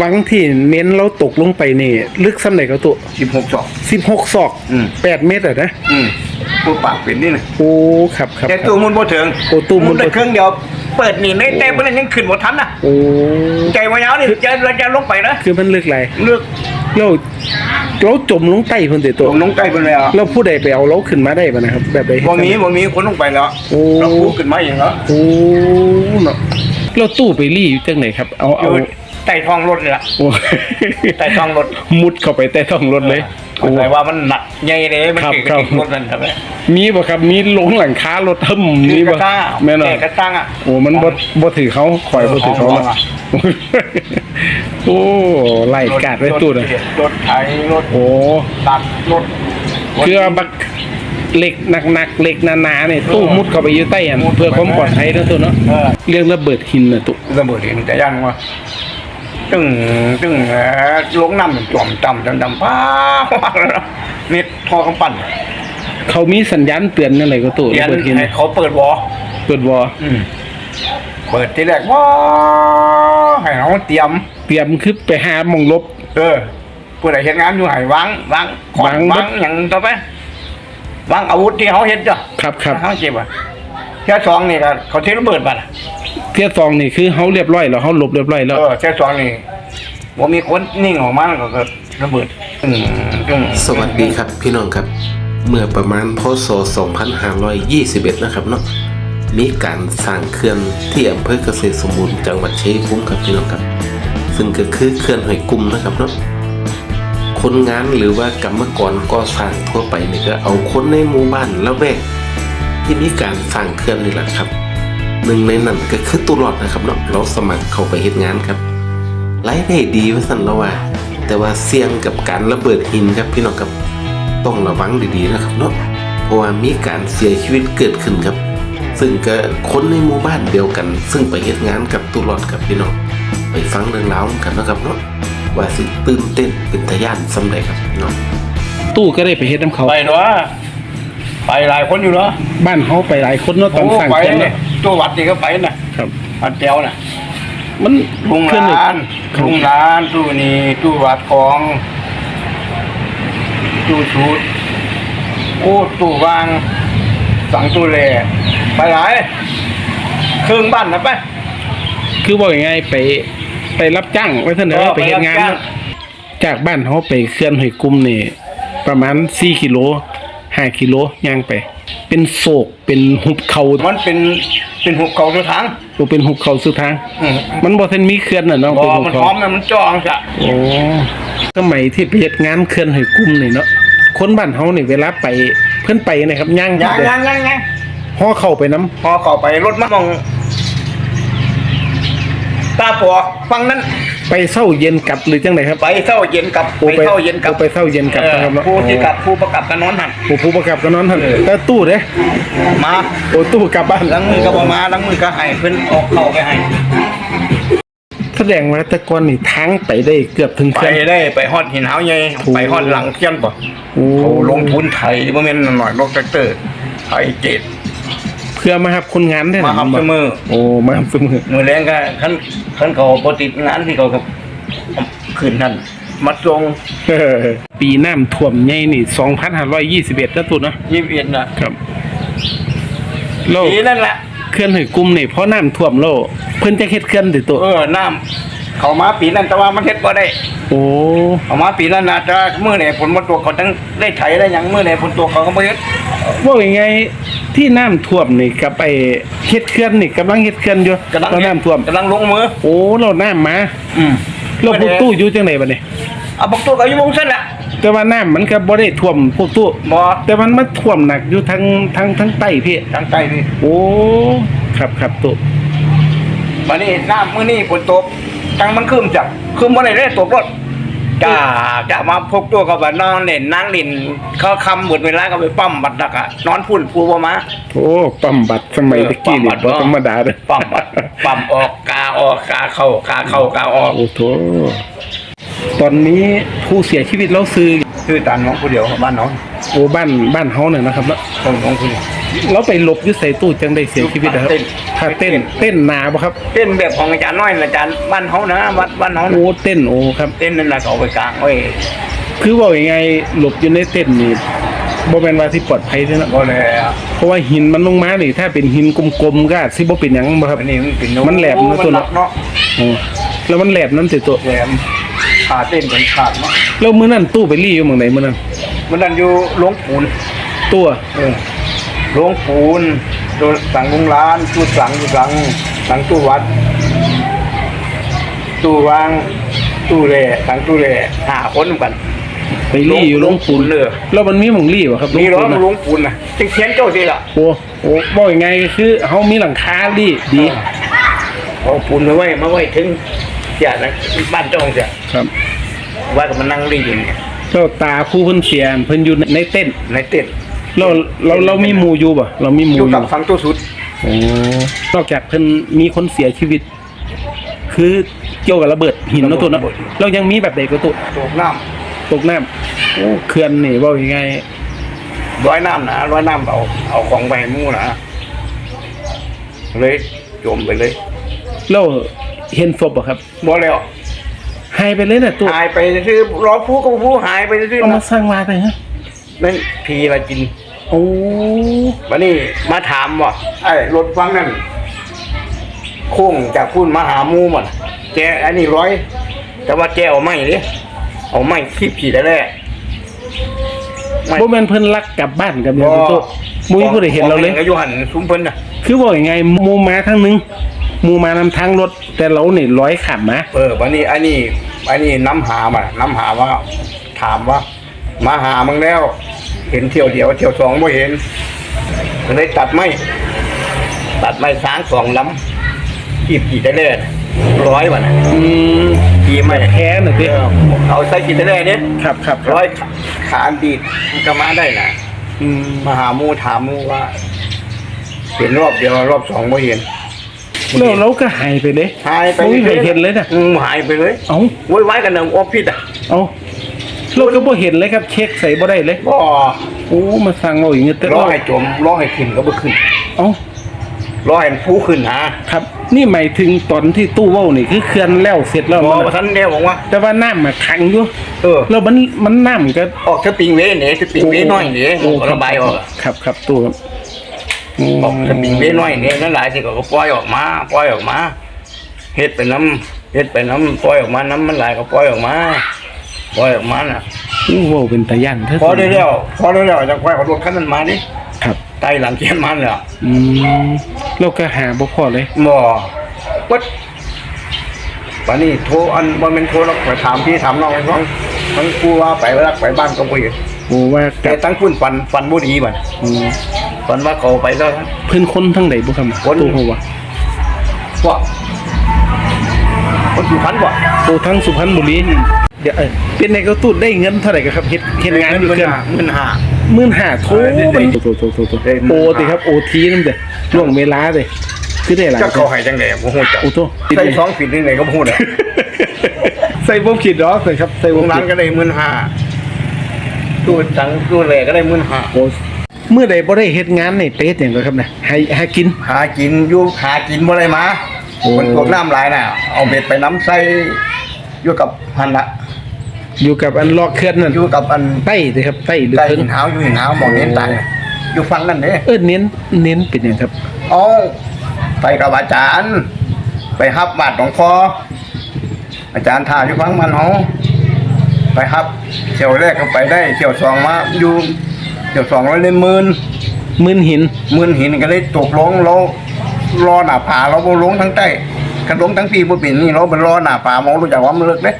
วังที่เน้นเราตกลงไปนี่ ลึกซ้ำไหนก็ตัวสิบหกศอก สิบหกศอกอืม แปดเมตรอะนะอืมปูปากเป็นนี่นะโอ้ครับครับ แต่ครับตู้มุนบ่ถึงโอ้ตู้มุนบ่ได้เครื่องเดียวเปิดนี่ในแต่บ่ได้ยังขึ้นบ่ทันนะโอ้ใจมายาวนี่จะเราจะลงไปนะคือมันลึกไรเลือกเราเราจมลงใต้เพิ่นติลตัวงลงใต้เพิ่นเลยอะเราผู้ใดไปเอาเราขึ้นมาได้ป่ะนะครับ แบบใด บ่มีบ่มีคนลงไปแล้วโอ้ เราพูดขึ้นมาอย่างเนาะโอ้เนาะเราตู้ไปรี่อยู่จังไหนครับ เอาอเอายู่ ใต้ท้องรถนี่ล่ะโอ้ใต้ท้องรถมุดเข้าไปใต้ท้องรถเลยโอ้แต่ว่ามันหนักใหญ่เลยมันครับเก่งครับ รถนั่นครับมีบ่ครับมีลงหลังคารถทึมมีนี่บ่ก็ตั้งแม่นบ่แก่ก็ตั้งอะ โอ้มันบ่บ่ถือเขาข่อยบ่ถือเขาเออละของโอ้ไล่กาดไว้ตู้น่ะรถไถรถโอ้ตัดรถคือว่าบักเหล็กหนักๆเหล็กหนาๆเนี่ยตู้มุดเข้าไปอยู่ใต้อันเพื่อความปลอดภัยนะตู้เนาะเออเรื่องระเบิดหินน่ะตู้ระเบิดเห็นแต่ยังว่า ตึ้งตึ้งเอ่อลงน้ำมันจอมต่ำดำดำป้าว่าแล้วนะนี่ทอกำปั้นเขามีสัญญาณเตือนอะไรก็ตู้เรียระนเบิดหินให้เขาเปิดวอเปิดวออืมเปิดทีแรกว้าให้เขาเตรียม เตรียมคือไปหาหมองลบ เออผู้ใดเห็นงานอยู่ให้วางวางขอวางวางอย่างต่อไปวางอาวุธที่เขาเห็นจ้ะครับครับเขาเจ็บอะแค่สองนี่ก็เขาเทระเบิดบัดอะเทียซองนี่คือเขาเรียบร้อยแล้วเขาลบเรียบร้อยแล้ว เออแค่สองนี่ว่ามีคนนิ่งออกมาแล้วก็เกิดระเบิดตึ้งตึ้งสวัสดีครับพี่น้องครับ เมื่อประมาณพศ 2521 นะครับเนาะมีการสร้างเขื่อนที่อำเภอเกษตรสมบูรณ์จังหวัดชัยภูมิครับพี่น้องครับ ซึ่งก็คือเขื่อนหอยกุมนะครับเนาะคนงานหรือว่ากรรมกรก่อสร้างทั่วไปนี่ก็เอาคนในหมู่บ้านละแวกที่มีการสร้างเขื่อนนี่แหละครับ หนึ่งในนั้นก็คือตุลอดนะครับเนาะเราสมัครเข้าไปเฮ็ดงานครับรายได้ดีว่าสั่นแล้วว่า แต่ว่าเสี่ยงกับการระเบิดหินครับพี่น้องครับต้องระวังดีๆนะครับเนาะเพราะว่ามีการเสียชีวิตเกิดขึ้นครับ ซึ่งก็คนในหมู่บ้านเดียวกัน ซึ่งไปเฮ็ดงานกับตุลอดกับพี่น้องไปฟังเรื่องราวกันนะครับเนาะว่าสิตื่นเต้นเป็นทะยานสำใดครับพี่น้องตู้ก็ได้ไปเฮ็ดน้ำเขาไปเนาะไปหลายคนอยู่เนาะบ้านเขาไปหลายคนเนาะตอนโอ้สร้างไปเขื่อนเนี่เนาะย ตัววัดนี่ก็ไปนะครับ วัดแก้วน่ะมันลุงเครื่องร้านครับลุงร้านตู้นี่ตู้วัดของตู้ชุดโอ้ตู้วาง สังตู้แลไปหลายเครื่องบ้านนะไปคือบอกยังไงไปไปรับจ้างไว้เท่านั้นเออไปเฮ็ดงานไปรับจ้างเนาะจากบ้านเขาไปเขื่อนหอยกุมนี่ประมาณ4กิโล5กิโลย่างไป เป็นโศกเป็นหุบเขามันเป็นเป็นหุบเขาตัวทางบ่เป็นหุบเขาสุดทาง อืมมันบ่ทันมีเขื่อนน่ะเนาะบอเป็นหุบมันเขาพร้อมนะมันจ้องจะโอ้สมัยที่ไปเฮ็ดงานเขื่อนหอยกุมนี่เนาะคนบ้านเฮานี่เวลาไปเพิ่นไปนะครับย่างยังยังยังยังห่อเข้าไปน้ำพอเข้าไปรถมามอง ตาปอกฟังนั้น ไปเศร้าเย็นกลับหรือจังไดครับไปเศร้าเย็นกลับโอ้ไปเศร้าเย็นกลับโอ้ไปเศร้าเย็นกลับเออนะครับเนาะผู้ที่กลับผู้ประกับกันนอนหันผู้ผู้ประกับก็นอนหั่นแต่ตู้เด้มาโอ้ตู้กลับบ้านล้างมือก็บอมาล้างมือก็ให้เพิ่นออกเข้าไปให้แสดงว่าแต่ก่อนนี่ทางไปได้เกือบถึงไปเขื่อนได้ไปฮอดหินหาวใหญ่โอ้ไปฮอดหลังเทียนป่ะโอ้เขาลงทุนไถบ่แม่นหน่อยรถแท็กเตอร์ไถเจ็ดเพื่อมารับคนงานได้มานะทำเสมอโอ้มาทำเสมอมือแรงก็คันคันเขาบ่ติดงานที่เขาก็คืนนั่นมาส่งเออปีน้ำท่วมใหญ่นี่2521แล้วตู้เนาะ21น่ะครับแล้วปีนั่นแหละเขื่อนหอยกุมนี่เพราะน้ำท่วมแล้วเพิ่นจะเฮ็ดเขื่อนติตัวเออน้ำเขามาปีนั้นแต่ว่ามันเฮ็ดบ่ได้ โอ้เขามาปีนั้นนะแต่มื้อไหนฝนบ่ตกเขาทั้งได้ไถได้หยังมื้อไหนฝนตกเขาก็บ่เฮ็ดว่ายังไง ที่น้ำท่วมนี่กับไอ้เฮ็ดเขื่อนนี่กำลังเฮ็ดเขื่อนอยู่กำลังตอนเฮ็ดน้ำท่วม กำลังลงมือ โอ้เราน้ำมาอืมเราพวกตู้อยู่จังไดบัดนี้เอาบักตัวก็อยู่มงซั่นแหละแต่ว่าน้ำมันก็บ่ได้ท่วมพวกตู้บ่แต่มันมาท่วมหนักอยู่ทั้งทั้งทั้งใต้พี่ทางใต้นี่โอ้ครับครับตู้บัดนี้น้ำมื้อนี้ฝนตกจังมันคืมจับคืมบ่ได้เลยตกรถ จ้าจ้ามาพกตัวก็บ่นอนเล่นนั่งเล่นเขาคำหมดเวลาก็ไปปั๊มบัดดักอะนอนพุ่นผู้บ่มา โอ้ปั๊มบัตรสมัยตะกี้นี่บ่ธรรมดาเด้อปั๊มบัดปั๊มออกกาออกกาเข้ากาเข้ากาออกโอ้โถตอนนี้ผู้เสียชีวิตเราซื้อคือตานน้องผู้เดียวบ้านน้องโอ้บ้านบ้านเฮาเนี่ยนะครับเนาะของน้องผู้เดียว เราไปหลบอยู่ใส่ตู้จังได้เสียชีวิตนะครับถ้าเต้นเต้นหนาบ่ครับ เต้นแบบของอาจารย์น้อยน่ะอาจารย์บ้านเฮานะวัดบ้านเฮานะโอ้เต้นโอ้ครับเต้นนั่นน่ะเขาเอาไปกลางไว้คือว่ายังไงหลบอยู่ในเต้นนี่บ่แม่นว่าที่ปลอดภัยเด้อเนาะบ่เลยอะเพราะว่าหินมันลงมานี่ถ้าเป็นหินกลมๆก็อาจสิบ่เป็นหยังบ่ครับอันนี้มันเป็นมันแหลมนะตัวมัเนาะเนาะโอ้แล้วมันแหลมน้ำสิตัวแหลมขาเต้นกันขาดเนาะแล้วมื้อนั้นตู้ไปรีอยู่เมืองไหนมื้อนั้นมันนั่นอยู่โรงปูนตัวเออ โรงปูนตัวสั่งโรงร้านตู้สั่งตู้สั่งสั่งตู้วัด ตู้วางตู้แร่สั่งตู้แร่หาคนกันไปรีอยู่โรงปูนโรงปูนเลยแล้วมันมีหม่องรีบ่ครับมีร้อโรงปูนโรน่ะงปูนนะจังเขียนเจ้าสิล่ะโอ้โอ้บ่ยังไงคือเฮามีหลังคารีดีเอาปูนมาไว้มาไว้ถึงเสียนะบ้านเจ้าของเสียครับไว่ากับมันนั่งรีอยู่เนี่ยแล้วตาผู้เพิ่นเสียเพิ่นอยู่ในเต้นในเต็นท์ เราเราเรามีหมู่อยู่บ่เรามีหอมู่อยู่ยู่กับฟังตู้สุดโอ้นอกจากเพิ่นมีคนเสียชีวิต คือเกี่ยวกับระเบิดหินเนาะตัวเนาะเรายังมีแบบใดก็ตัวตกน้ตกน้ำโอ้เขื่อนนี่เว้ายังไงำร้อยน้ำนะร้อยน้ำเอาเอาของไปให้หมู่นะเลยจมไปเลยเราเห็นศพบ่ครับบ่แล้วหายไปเลยน่ะตัวหายไปซื้อรอผู้ก็ผู้หายไปซื้อเอามาสร้างมาไปฮะนั่นพีละจิน โอ้วันนี้มาถามว่าไอ้รถฟังนั่นโค้งจากพุ่นมาหาหมูมันแกอันนี้ร้อย แต่ว่าแกเอาไม้ดิเอาไม้คีบผีได้แล้ไม่บ่แม่นเพิ่นลักกลับบ้านกับเนี่ยตัวมุ้ยผู้ใดเห็นเราเลยก็อยู่หันซุ้มเพิ่นน่ะ คือบอกยังไงหมูมาทางหนึงหมูมานำทางรถ แต่เราเนี่ยร้อยขับมาเออวันนี้อันนี้อันนี้น้ำหามาน้ำหาว่า ถามว่า มาหามึงแล้ว เห็นเที่ยวเดียวเที่ยวสองไม่เห็นก็เลยตัดไม้ตัดไม้สางสองลำขีบขี่ได้เลยร้อยวันน่ะอืมขี่ไม่แพ้น่ะสิเออเอาใส่ขี่ได้เลยเนี่ยครับครับครับร้อยขาอันดีดมันก็มาได้นะอืมมาหาหมูถามหมูว่า เห็นรอบเดียวรอบสองไม่เห็นแล้วเราก็หายไปเลยหายไปบ่มีใครเห็นเลยน่ะอืมหายไปเลย เอ้าโวยวายกันในออฟฟิศอะเอา เราก็บ่เห็นเลยครับ เช็คใส่บ่ได้เลยก็โอ้มาสั่งเอาอย่างเงี้ยแต่รอให้จมรอให้ขึ้นก็บ่ขึ้นเอ้ารอให้มันฟูขึ้นหาครับ นี่หมายถึงตอนที่ตู้เว้านี่คือเคลื่อนแล้วเสร็จแล้วบอมันกว่าท่านเดียวบอกว่า แต่ว่าน้ำมาขังอยู่เออ แล้วมันมันน้ำก็ออกสปริงเวย์เนี่ยสปริงเวย์น้อยเนี่ยโอ้ระบายออกอะครับครับตู้ครับโอ้ออกสปริงเวย์น้อยเนี่ยนั่นหลายสิก็ปล่อยออกมาปล่อยออกมาเฮ็ดไปน้ำเฮ็ดไปน้ำปล่อยออกมาน้ำมันหลายก็ปล่อยออกมา ปล่อยออกมาน่ะอู้เว้าเป็นตาย่านเถอะพอได้แล้วพอได้แล้วจะค่อยเอารถคันนั้นมาดิครับ ไต่หลังเกียนมันแล้วอืมเราก็หาบ่พอเลย บ่วัดวันนี้โทรอันบ่แม่นโทรแล้วไปถามพี่ถามน้องฟังมันกูว่าไปรักไปบ้านก็บ่เห็นโอ้ว่าแต่กับตั้งคุณฟันฟันบ่ดีบัดอืมฟันว่าเขาไปแล้ว เพิ่นคนทั้งใดบ่ครับคนตู้หัวะว่าคนอยู่พันบ่โอ้ทั้งสุพรรณบุรีเดี๋ยวเอ้ยเป็นไงก็ตู้ได้เงินเท่าไหร่กันครับเฮ็ดเฮ็ดงานอยู่เงิเพื่อนเงินหาหมื่นห้าโถเออได้มันได้โถโถโถโถได้หมื่นโอ้ห้าติครับโอทีนั่นเด้ช่วงเวลาเด้คือได้หลายจักเขาให้จังได๋บ่ฮู้จักโอ้โถใส่สองผิดนี่ไหนก็บ่ฮู้น่ะใส่บ่ผิดดอกเลยครับใส่โรบ่งร้าผินดก็ได้หมื่นห้าตู้จังตู้แลก็ได้หมื่นห้าโอ้เมื่อใดบ่ได้เฮ็ดงานนี่ไปเฮ็ดหยังก็ครับน่ะให้หากินหากินอยู่หากินบ่ได้มาโอ้มันพวกน้ำหลายน่ะเอาเบ็ดไปน้ำใส่อยู่กับหันละ อยู่กับอันลอกเคลื่อนนั่นอยู่กับอันใต้สิครับใต้หรือใต้เพิ่งหินหาวอยู่หินหาวหมองเน้นตายอยู่ฟังนั่นเด้เออเน้นเน้นเป็นหยังครับเอาไปกับอาจารย์ ไปฮับบาดหลวงพ่ออาจารย์ท่าอยู่ฟังมันเฮาไปฮับเที่ยวแรกก็ไปได้เที่ยวสองมาอยู่เที่ยวสองแล้วเลยหมื่นมื่นหินหมื่นหินก็เลยตกลงเรารอหน้าผาเราบ่ลงทั้งใต้กันลงทั้งปีบ่เป็นนี่เราไปรอหน้าผามองรู้จักว่ามันเลิกเด้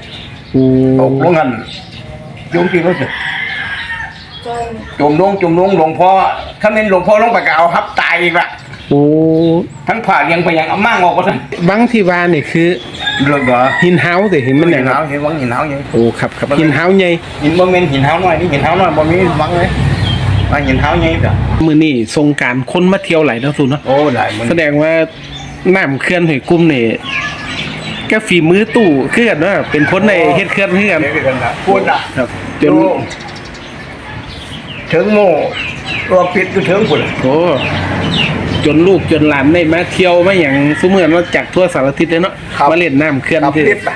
โอ้ตกลงกันยงที่รู้สึกจมลงจมลงหลวงพ่อถ้าเป็นหลวงพ่อลงไปก็เอาฮับตายอีกละโอ้ทั้งผ่าเลี้ยงไปยังเอามั่งออกมาทั้งบังที่ว่านี่คือเลิกเหรอหินเฮาสิเห็นมัมันนหหิยังนคเท้ารับเห็นวังหินเท้ายังโอ้ครับครับหินเฮาใหญ่หินบ่แม่นหินเท้าน้อยนี่หินเท้าน้อยบ่มีวังเลยว่าหินเท้าใหญ่จ้ะมื้อนี้สงกรารคนมาเที่ยวหลายเนาะสุเนาะโอ้หลายมันแสดงว่าน้ำเขื่อนห้วยกุ้มนี่ ก็ฝีมือตู้คือกันว่าเป็นคนในเฮ็ดเขื่อนคือกันเดี๋ยวกันนะพูดน่ะครับจจนนถึงโม่รวมพิษอยู่เถิงพุ่นล่ะโอ้จนลูกจนหลานได้มาเที่ยวมาอย่างสมมือนมาจากทั่วสารทิศเลยเนาะมาเล่นน้ำเคลื่อนขับที่เล็ดป่ะ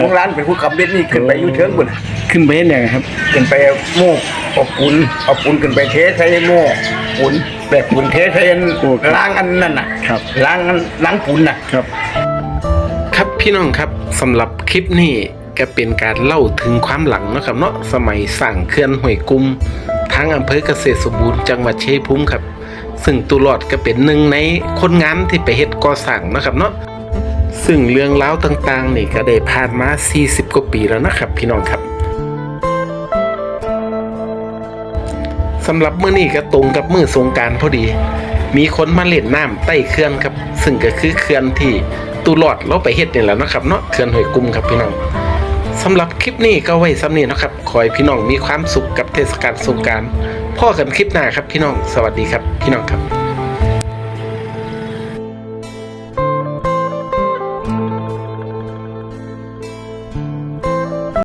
พวกร้านเป็นผู้ขับเล็ดนี่ขึ้นไปอยู่เถิงพุ่นล่ะขึ้นไปเห็นอย่างครับขึ้นไปโม่เอาปูนเอาปูนขึ้นไปเทใส่โม่ปูนแบบปูนเทใส่อันโอ้ครับล้างอันนั่นน่ะครับล้างอันล้างปูนน่ะครับครับ พี่น้องครับสำหรับคลิปนี้ก็เป็นการเล่าถึงความหลังนะครับเนาะสมัยสั่งเขื่อนห้วยกุมทางอำเภอเกษตรสมบูรณ์จังหวัดเชัยงภูมิครับ ซึ่งตุลอดก็เป็นหนึ่งในคนงานที่ไปเฮ็ดก่อสร้างนะครับเนาะซึ่งเรื่องราวต่างๆ นี่ก็ได้ผ่านมา 40 กว่าปีแล้วนะครับ พี่น้องครับสำหรับเมื้อนี้ก็ตรงกับมือสงการพอดี มีคนมาเล่นน้ำใต้เขื่อนครับ ซึ่งก็คือเขื่อนที่ ตูหลอดเราไปเฮ็ดนี่แหละนะครับเนาะเขื่อนห้วยกุ้มครับพี่น้องสำหรับคลิปนี้ก็ไว้ซ้ำนี้นะครับขอให้พี่น้องมีความสุขกับเทศกาลสงกรารพ่อกันคลิปหน้าครับพี่น้อง สวัสดีครับพี่น้องครับ